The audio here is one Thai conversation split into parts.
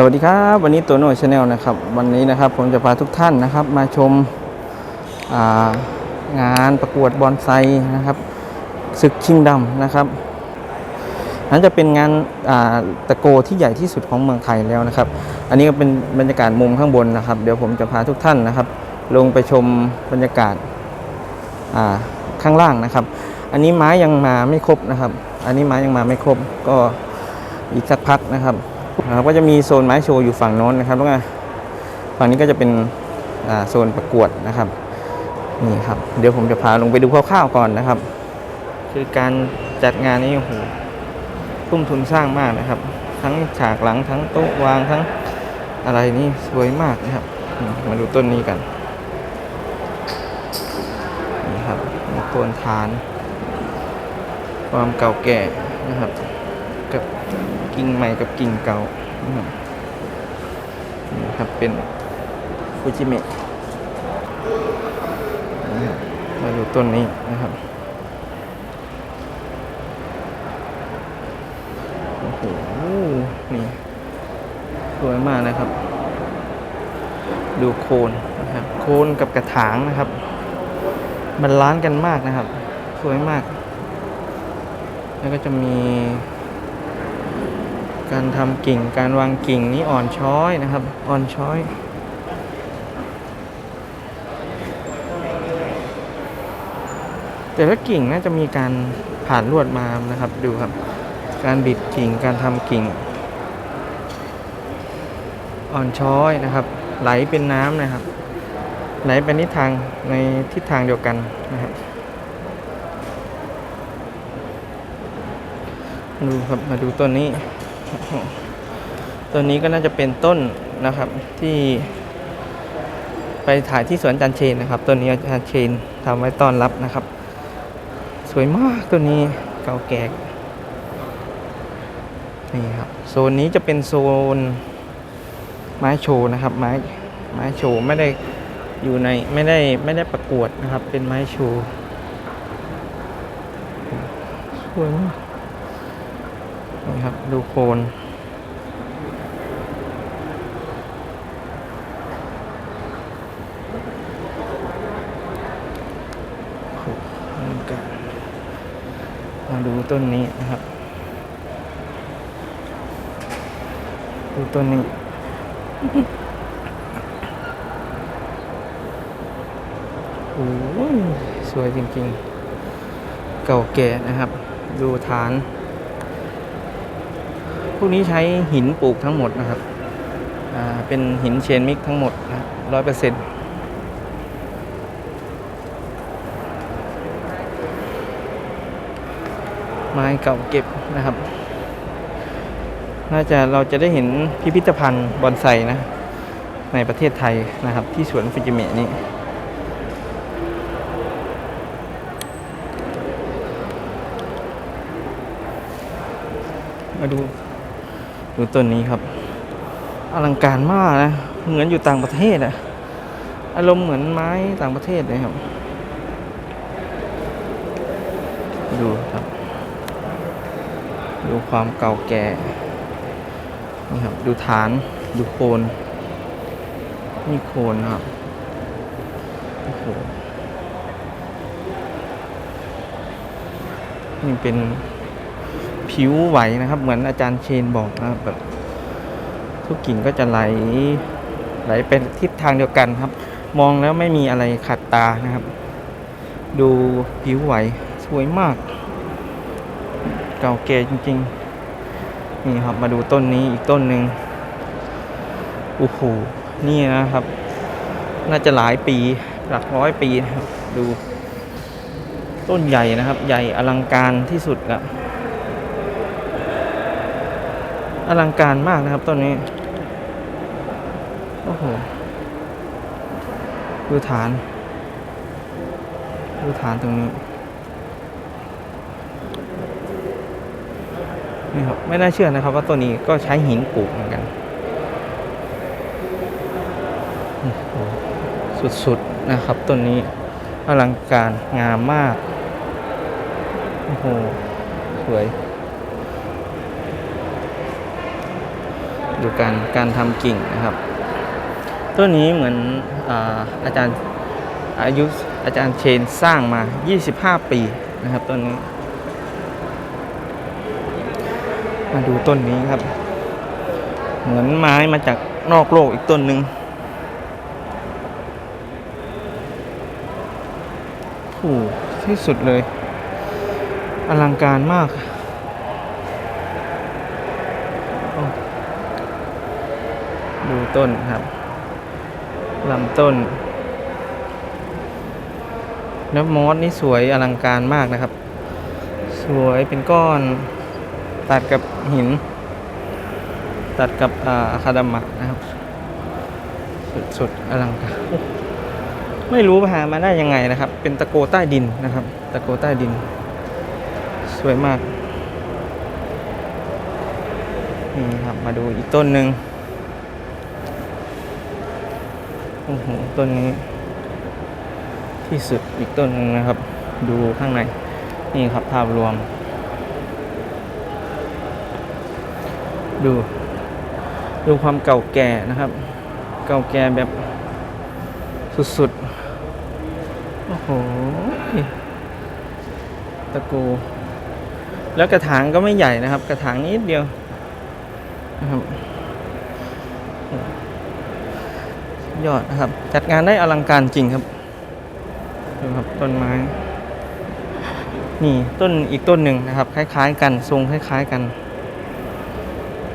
สวัสดีครับวันนี้ตัวโน้ชาแนลนะครับ วันนี้นะครับผมจะพาทุกท่านนะครับ มาชมางานประกวดบอนไซนะครับศึกชิงดำนะครับนั้นจะเป็นงานาตะโกที่ใหญ่ที่สุดของเมืองไทยแล้วนะครับ อันนี้ก็เป็นบรรยากาศมุมข้างบนนะครับ เดี๋ยวผมจะพาทุกท่านนะครับ ลงไปชมบรรยากาศาข้างล่างนะครับ อันนี้ไม้ยังมาไม่ครบนะครับ อันนี้ไม้ยังมาไม่ครบก็อีกสักพักนะครับ นะครับก็จะมีโซนไม้โชว์อยู่ฝั่งโน้นนะครับแล้วก็ฝั่งนี้ก็จะเป็นโซนประกวดนะครับนี่ครับ เดี๋ยวผมจะพาลงไปดูคร่าวๆก่อนนะครับ คือการจัดงานนี้โอ้โหทุ่มทุนสร้างมากนะครับ ทั้งฉากหลังทั้งโต๊ะวางทั้งอะไรนี่สวยมากนะครับ มาดูต้นนี้กันนี่ครับต้นทาน ความเก่าแก่นะครับ กิ่งใหม่กับกิ่งเก่านะครับนี่ครับเป็นฟูจิเมะมาดูต้นนี้นะครับโอ้โหนี่สวยมากนะครับ ดูโคนนะครับ โคนกับกระถางนะครับ มันล้านกันมากนะครับ สวยมาก แล้วก็จะมี การทำกิ่งการวางกิ่งนี้อ่อนช้อยนะครับ อ่อนช้อยแต่ละกิ่งน่าจะมีการผ่านลวดมานะครับ ดูครับ การบิดกิ่งการทำกิ่ง อ่อนช้อยนะครับ ไหลเป็นน้ำนะครับ ไหลไปทิศทางในทิศทางเดียวกันนะครับดูครับมาดูต้นนี้ ต้นนี้ก็น่าจะเป็นต้นนะครับที่ ไปถ่ายที่สวนจันเชนนะครับต้นนี้อาจารย์เชนทำไว้ต้อนรับนะครับ สวยมากต้นนี้เก่าแก่นี่ครับโซนนี้จะเป็นโซนไม้โชว์นะครับ ไม้ไม้โชว์ไม่ได้อยู่ในไม่ได้ไม่ได้ประกวดนะครับ เป็นไม้โชว์สวยมาก ครับ ดูโคนโอ้โหนี่ก็มาดูต้นนี้นะครับ ดูต้นนี้โอ้ยสวยจริงๆ เก่าแก่นะครับ ดูฐาน พวกนี้ใช้หินปลูกทั้งหมดนะครับ เป็นหินเชนมิกทั้งหมดนะร้อยเปอร์เซ็นต์ไม้เก่าเก็บนะครับ น่าจะเราจะได้เห็นพิพิธภัณฑ์บอนไซนะ ในประเทศไทยนะครับ ที่สวนฟิจิเมะนี่มาดู ดูต้นนี้ครับ อลังการมากนะ เหมือนอยู่ต่างประเทศอะอารมณ์เหมือนไม้ต่างประเทศเลยครับ ดูครับ ดูความเก่าแก่นี่ครับ ดูฐาน ดูโคนนี่โคนครับโอ้โหนี่เป็น ผิวไหวนะครับ เหมือนอาจารย์เชนบอกนะครับแบบทุกกิ่งก็จะไหลไหลเป็นทิศทางเดียวกันครับ มองแล้วไม่มีอะไรขัดตานะครับ ดูผิวไหวสวยมาก เก่าแก่จริง ๆ นี่ครับมาดูต้นนี้อีกต้นหนึ่งโอ้โหนี่นะครับ น่าจะหลายปีหลักร้อยปีนะครับ ดู ต้นใหญ่นะครับ ใหญ่อลังการที่สุดอะ อลังการมากนะครับต้นนี้ โอ้โห ดูฐาน ดูฐานตรงนี้ นี่ครับ ไม่น่าเชื่อนะครับว่าต้นนี้ก็ใช้หินปลูกเหมือนกัน สุดๆนะครับต้นนี้อลังการงามมาก โอ้โห สวย ดูการการทำกิ่งนะครับ ต้นนี้เหมือนอาอาจารย์อายุอาจารย์เชนสร้างมา 25 ปีนะครับต้นนี้ มาดูต้นนี้ครับ เหมือนไม้มาจากนอกโลกอีกต้นหนึ่งโอ้โหที่สุดเลย อลังการมากโอ้ ต้นครับลำต้น แล้วมอสนี่สวยอลังการมากนะครับ สวยเป็นก้อน ตัดกับหิน ตัดกับอาคาดามะนะครับ สุดๆอลังการ ไม่รู้หามาได้ยังไงนะครับ เป็นตะโกใต้ดินนะครับ ตะโกใต้ดิน สวยมากนี่ครับมาดูอีกต้นหนึ่ง โอ้โหต้นนี้ที่สุดอีกต้นหนึ่งนะครับ ดูข้างใน นี่ครับภาพรวม ดู ดูความเก่าแก่นะครับ เก่าแก่แบบสุดๆ โอ้โห ตะโกแล้วกระถางก็ไม่ใหญ่นะครับ กระถางนิดเดียวนะครับโอ้ ยอดนะครับ จัดงานได้อลังการจริงครับดูครับต้นไม้ นี่ต้นอีกต้นหนึ่งนะครับ คล้าย ๆ กันทรงคล้าย ๆ กัน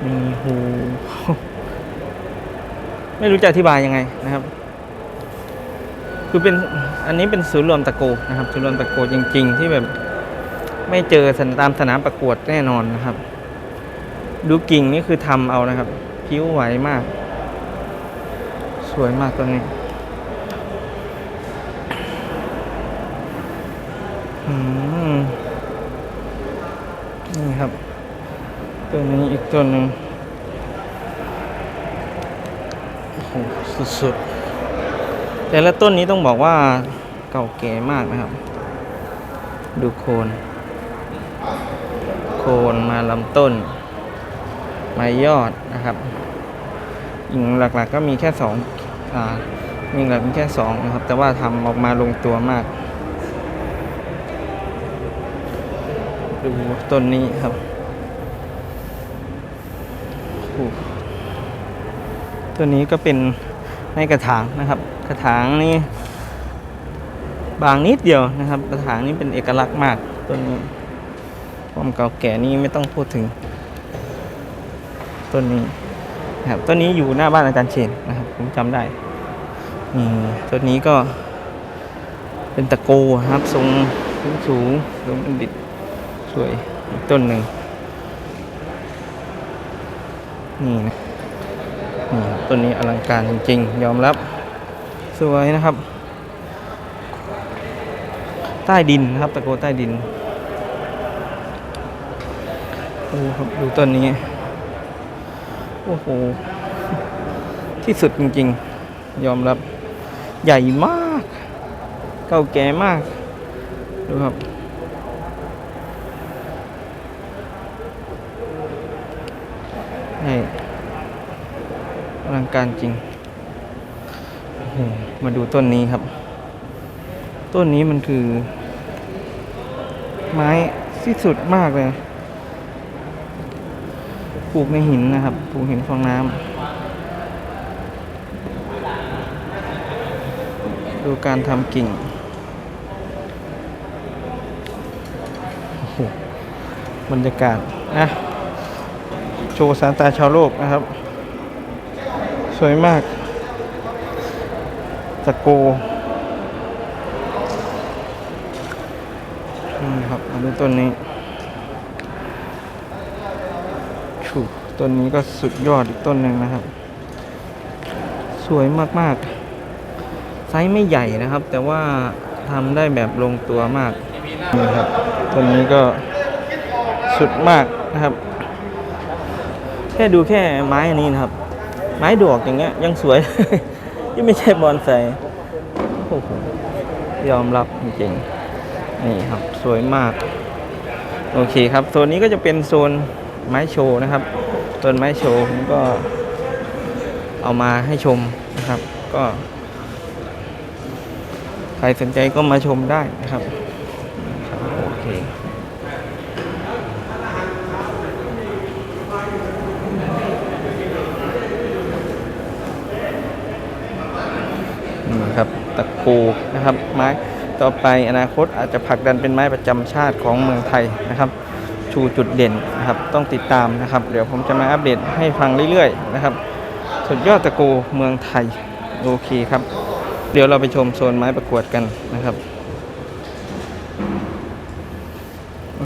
มีหูไม่รู้จะอธิบายยังไงนะครับ คือเป็นอันนี้เป็นศูนย์รวมตะโกนะครับศูนย์รวมตะโกจริง ๆ ที่แบบ ไม่เจอสันตามสนามประกวดแน่นอนนะครับ ดูกิ่งนี่คือทำเอานะครับ ผิวไหวมาก สวยมากตัวนี้อืมนี่ครับ ตัวนี้อีกตัวหนึ่งโอ้โหสุดๆ แต่ละต้นนี้ต้องบอกว่าเก่าแก่มากนะครับ ดูโคน โคนมาลำต้น มายอดนะครับกิ่งหลักๆก็มีแค่สอง อ่ากิ่งหลักมีแค่สองนะครับ แต่ว่าทำออกมาลงตัวมาก ดูต้นนี้ครับต้นนี้ก็เป็นในกระถางนะครับ กระถางนี่บางนิดเดียวนะครับ กระถางนี้เป็นเอกลักษณ์มากต้นนี้ความเก่าแก่นี่ไม่ต้องพูดถึงต้นนี้นะครับต้นนี้อยู่หน้าบ้านอาจารย์เชนนะครับ ผมจำได้ นี่ต้นนี้ก็เป็นตะโกครับ ทรงสูงสูงๆทรงบัณฑิตสวยอีกต้นหนึ่งนี่นะนี่ต้นนี้อลังการจริงๆ ยอมรับ สวยนะครับ ใต้ดินนะครับ ตะโกใต้ดินดูครับดูต้นนี้ โอ้โห ที่สุดจริงๆ ยอมรับ ใหญ่มาก เก่าแก่มาก ดูครับ นี่อลังการจริง มาดูต้นนี้ครับ ต้นนี้มันคือ ไม้ที่สุดมากเลย ปลูกในหินนะครับ ปลูกหินฟองน้ำ ดูการทำกิ่งบรรยากาศนะโชว์สายตาชาวโลกนะครับ สวยมากตะโกนี่ครับมาดูต้นนี้ชูต้นนี้ก็สุดยอดอีกต้นหนึ่งนะครับ สวยมาก ๆ ไซส์ไม่ใหญ่นะครับ แต่ว่าทำได้แบบลงตัวมากนี่ครับต้นนี้ก็สุดมากนะครับ แค่ดูแค่ไม้อันนี้นะครับ ไม้ดอกอย่างเงี้ยยังสวย ยังไม่ใช่บอนไซโอ้โหยอมรับจริงๆนี่ครับสวยมาก โอเคครับโซนนี้ก็จะเป็นโซนไม้โชว์นะครับโซนไม้โชว์ผมก็เอามาให้ชมนะครับ ก็ใค รสนใจก็มาชมได้นะครับครับโอเคนี่ครับตะปูนะครับไม้ต่อไปอนาคตอาจจะผลักดันเป็นไม้ประจำชาติของเมืองไทยนะครับ ชูจุดเด่นนะครับต้องติดตามนะครับ เดี๋ยวผมจะมาอัปเดตให้ฟังเรื่อยๆนะครับ สุดยอดตะกูเมืองไทย โอเคครับ เดี๋ยวเราไปชมโซนไม้ประกวดกันนะครับ